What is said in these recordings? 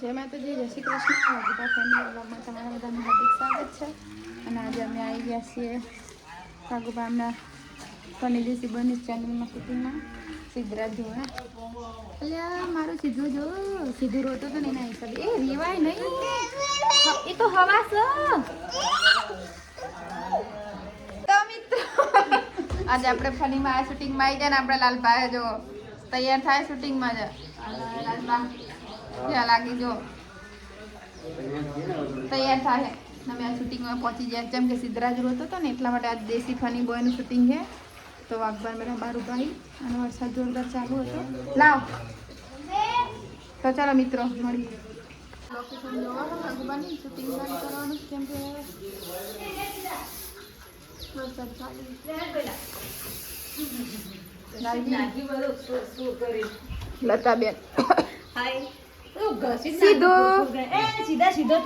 જય માતાજી જય શ્રી કૃષ્ણ, બધા ફેમિલી બ્લોગમાં તમારા બધાનું હાર્દિક સ્વાગત છે. અને આજે અમે આવી ગયા છીએ સાગુબામના ફની દેસી બની ચેનલમાં શૂટિંગમાં સિદ્ધરાજ ધોળા એટલે મારું સીધું જો. સીધું રોતો તો નહીં, ના હિસાબે એ રેવાય નહીં. એ તો હવા છે આજે આપણે ફનીમાં આ શૂટિંગમાં આવી ગયા ને આપણે લાલભાઈ જો તૈયાર થાય શૂટિંગમાં જ. અને ત્યાં લાગી જો. તૈયાર થાય. અમે આ શૂટિંગમાં પહોંચી ગયા. જેમ કે સિદ્ધરાજ રોતો હતો ને એટલા માટે આ દેશી ફની બોયનું શૂટિંગ છે. તો અકબર મેરા બાર ભાઈ અને વરસાદ જોરદાર ચાલુ હતો. લાવ. તો ચાલો મિત્રો મળી લોકેશન જોવાનું વાઘબાની શૂટિંગ કરવાનું કેમ કે વરસાદ ચાલુ. લાલજી લતાબેન. સીધો. એ સીધા સીધો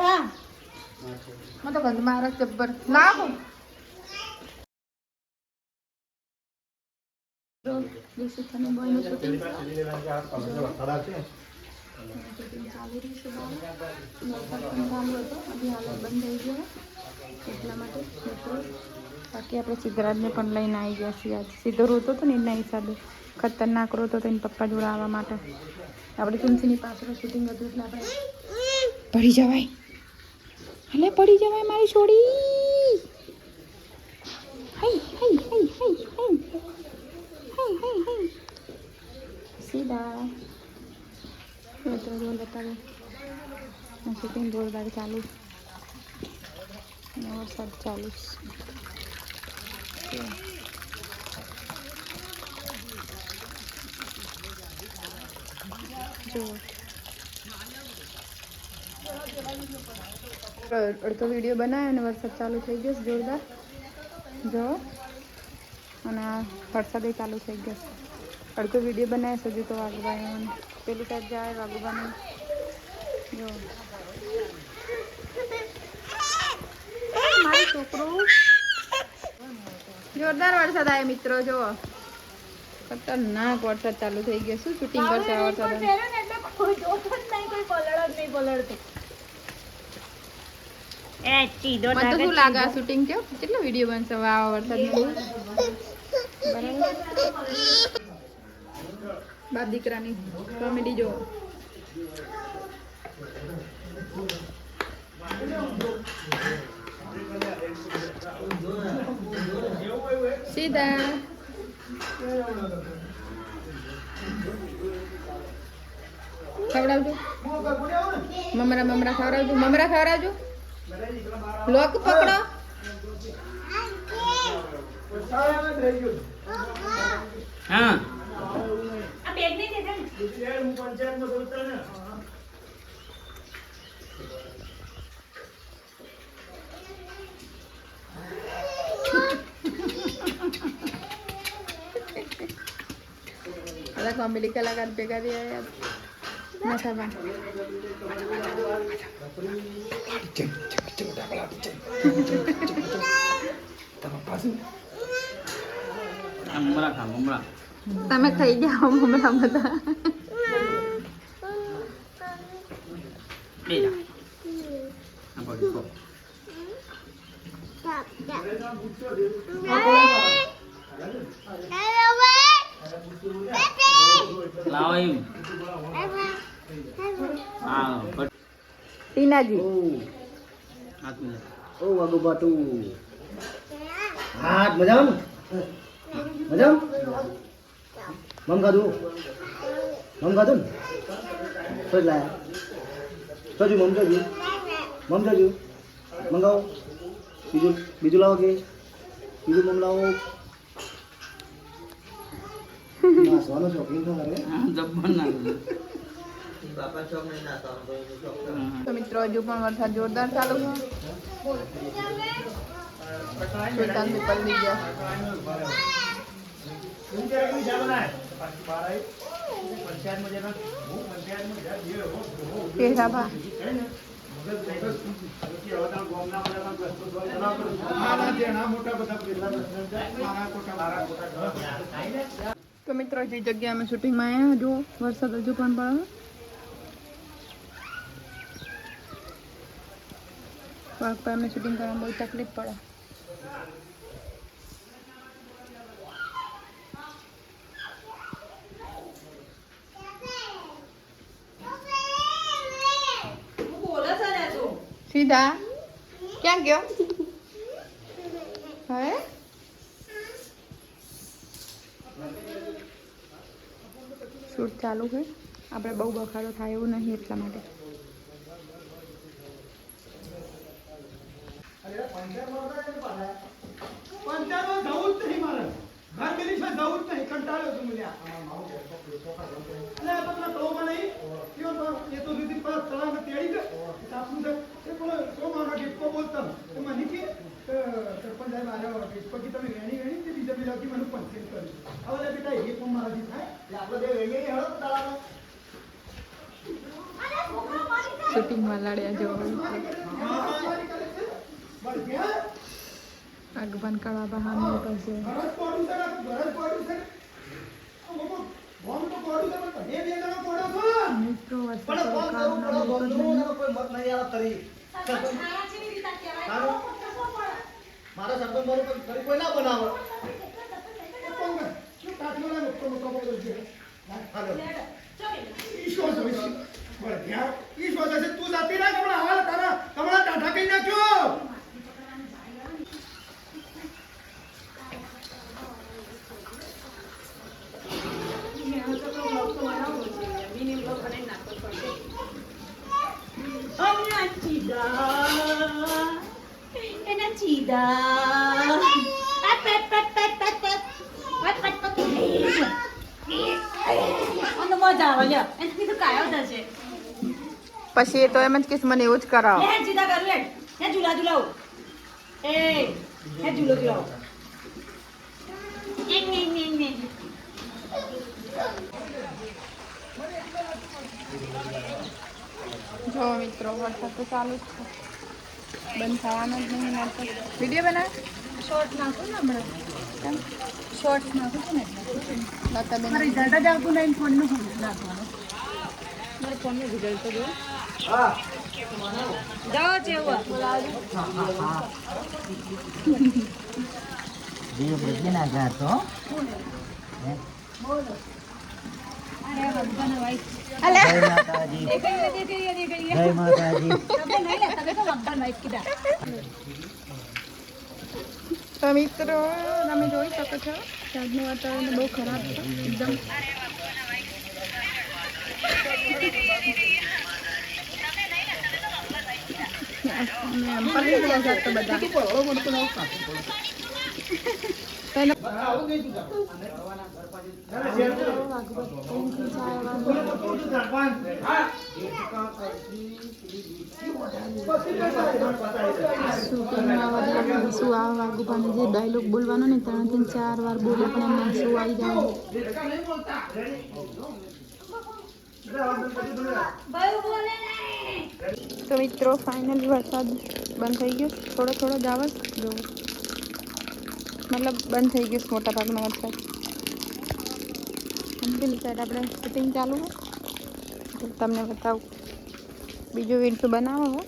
બાકી આપણે સિદ્ધરાજને પણ લઈને આવી ગયા છીએ. સીધો રોતો હતો ને એના હિસાબે. ખતરનાક રોતો હતો એના પપ્પા જોડાવા માટે. આપણે તુલસીની પાછળ શૂટિંગ હતું એટલે આપણે પડી જવાય એટલે પડી જવાય મારી છોડી સીધા રોલ બતાવે શૂટિંગ જોરદાર ચાલુ વરસાદ ચાલુ છે અડધો વીડિયો બનાવ્યો અને વરસાદ ચાલુ થઈ ગયો જોરદાર. જો અને વરસાદ ચાલુ થઈ ગયો અડધો વીડિયો બનાવ્યો છે, હજુ તો વાઘુબાઈ પેલી સાઈડ જાય વાઘુબાની જો મારો છોકરો. જોરદાર વરસાદ આવ્યો મિત્રો જો ખતરનાક વરસાદ ચાલુ થઈ ગયો શું શૂટિંગ કરશે વરસાદ? કોઈ જોતો જ નહીં કોઈ પલળ જ નહીં પલળતું. એ સીધો મને તો શું લાગે શૂટિંગ છે કેટલો વીડિયો બનશે? હવે આવા વરસાદમાં બાપ દીકરાની કોમેડી જો સીધા. ખવડાવજો. મમરા મમરા ખવડાવજો મમરા ખવડાવજો. લોક પકડો. હા. કોમેડી કલાકાર ભેગા થયા મોટા તમે ખાઈ જાઓ મમરા બધા લાવ હા ટીનાજી. હાથ મિલા ઓ વાગો બાટુ હા મજામાં મજામાં? મમ ખાધું? મમ ખાધું ને? તો જ લાયા. તો જ મમ જજુ મમ જજુ મંગાવો. બીજું બીજું લાવો કે? બીજું મમ લાવો. સોનું શોપિંગ તો કરે જબ્બર ના તો મિત્રો હજુ પણ વરસાદ જોરદાર ચાલુ છે સુલતાન બી પલળી ગયા પેરાભા તો મિત્રો જે જગ્યાએ અમે શૂટિંગમાં આવ્યા જો વરસાદ હજુ પણ પડે પર અમને શૂટિંગ કરવામાં બહુ તકલીફ પડે. હું સીધા? ક્યાં ગયો? હવે? શૂટ ચાલુ છે. આપણે બહુ બખાડો થાય એવું નહીં એટલા માટે પંચાયતમાં જવું જ નહીં મારે ઘર મેલી છે જવું જ નહીં કંટાળ્યો છું મુલ્યા અલે આ તો પેલા તળોમાં નહીં કયો તો એ તો સુધી પર તળાવને તેડી દે સાપનું છે એ પેલો સો મારો ડિસ્કો બોલતા એ મને કે અ, સરપંચ સાહેબ આવ્યા ડિસ્કો કે તમે વેણી વેણી બીજાથી મને પંચેલ કર્યું હવે બેટા એ પણ મારાથી થાય. એટલે આપણે બે વેણીએ હળો તળાવમાં શૂટિંગમાં લડ્યા જવાનું આગમન કરવા બહાર કરશે ઘરજ પડ્યું છે ને ઘરજ પડ્યું છે ને. આ લોકો બોમ્બ તો પડ્યું છે પણ બે બે જણા પડ્યો છો. મિત્રો. મારા સરપંચ મારું કોઈ કોઈ ના બનાવે? શું કાઠીઓના મોટો મોટો બોલો છે હાલો ઈશ્વર છે, ઈશ્વર. બળે, ત્યાં ઈશ્વર છે, તું જાતી ના કમળા હાલ તારા કમળા ટાઢા કરી નાખ્યો Enak tidak. Enak અને મજા આવે લ્યો એનાથી તો કાયો થશે પછી એ તો એમ જ કહીશ મને એવું જ કરાવો હે સીધા કરું લે હે ઝૂલા ઝૂલાવું એ હે ઝૂલો ઝૂલાવું એક ને ને ને જો મિત્રો વરસાદ તો ચાલુ જ છે બંધ થવાનો જ નહીં ના તો વીડિયો બનાવે શોર્ટ નાખું ને હમણાં કેમ શોર્ટ્સ નાખું છું ને એટલે લતાબેન રિઝલ્ટ જ આવતું નહીં ફોનનું નાખવાનું. મારા ફોનનું રિઝલ્ટ તો જો જાઓ છે એવું. બદલી ના ગયા તો અરે ભગવાન ભાઈ જય માતાજી. તમે નહીં લે તમે તો ભગવાન કીધા. તો મિત્રો તમે જોઈ શકો છો કે આજનું વાતાવરણ બહુ ખરાબ છે એકદમ બધા વધારે શું આ વાઘુભાને જે ડાયલોગ બોલવાનો ને ત્રણ ત્રણ ચાર વાર બોલે પણ એમાં શું આવી જાય તો મિત્રો ફાઇનલી વરસાદ બંધ થઈ ગયો. થોડો થોડો જ આવે. જો. મતલબ બંધ થઈ ગયું મોટા ભાગનો વરસાદ. સાઈડ આપણે શૂટિંગ ચાલુ તો તમને બતાવું. બીજો વીડિયો બનાવો હો.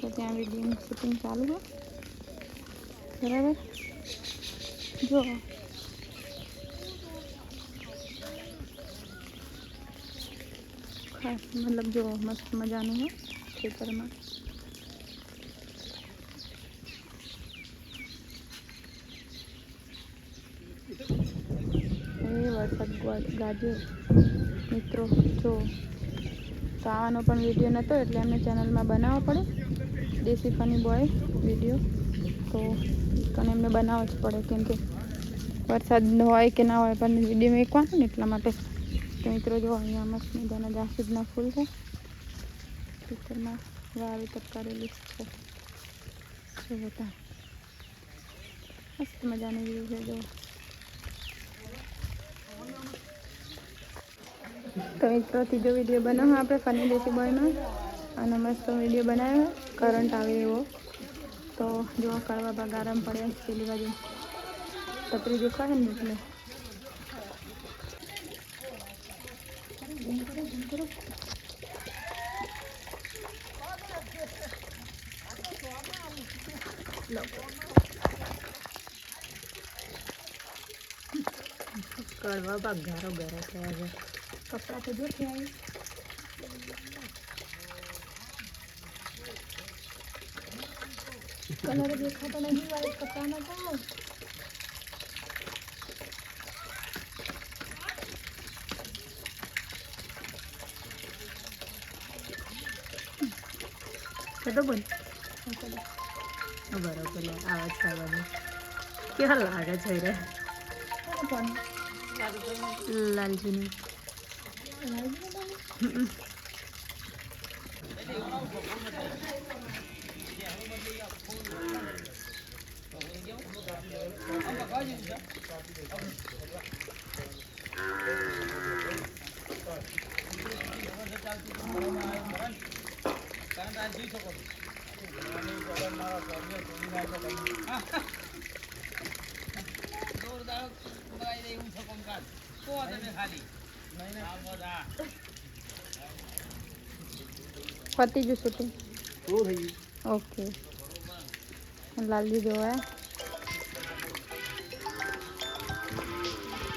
તો ત્યાં વિડીયોનું શૂટિંગ ચાલુ છે બરાબર? જો. ખાસ મતલબ જો મસ્ત મજાનું હોય ખેતરમાં. એ વરસાદ ગા- ગાજ્યો મિત્રો, જો તો આવાનો પણ વીડિયો નહોતો એટલે એમને ચેનલમાં બનાવવો પડે. દેશી ફની બોય વીડિયો તો પણ એમને બનાવવો જ પડે, કેમ કે વરસાદ હોય કે ના હોય પણ વીડિયો મેકવાનો ને એટલા માટે. તો મિત્રો જો અહીંયા મસ્ત મજાના જાસૂદના ફૂલ છે. ખેતરમાં વાવેતર કરેલું છે. શું બધા મસ્ત મજાની વ્યૂ છે, જો. તો મિત્રો ત્રીજો વીડિયો બનાવો આપણે ફની દેશી બોયમાં. અને મસ્ત વીડિયો બનાવ્યો. કરંટ આવે એવો. તો જો કડવા ભાગ આરામ પડે. પેલી બાજુ છત્રી દેખાય ને એટલે. કડવા ભાગ ગરો ગારો થયા છે. કપડાં તો જો થયા કલર દેખાતો નહીં વાઈટ કપડાનો તો કદો બોલ બરોબર આવાજ કરવાની કેવા લાગે છે રે પણ લાલજીની પતી ગયું શૂટિંગ પૂરું થઈ ગયું ઓકે લાલજી જોવા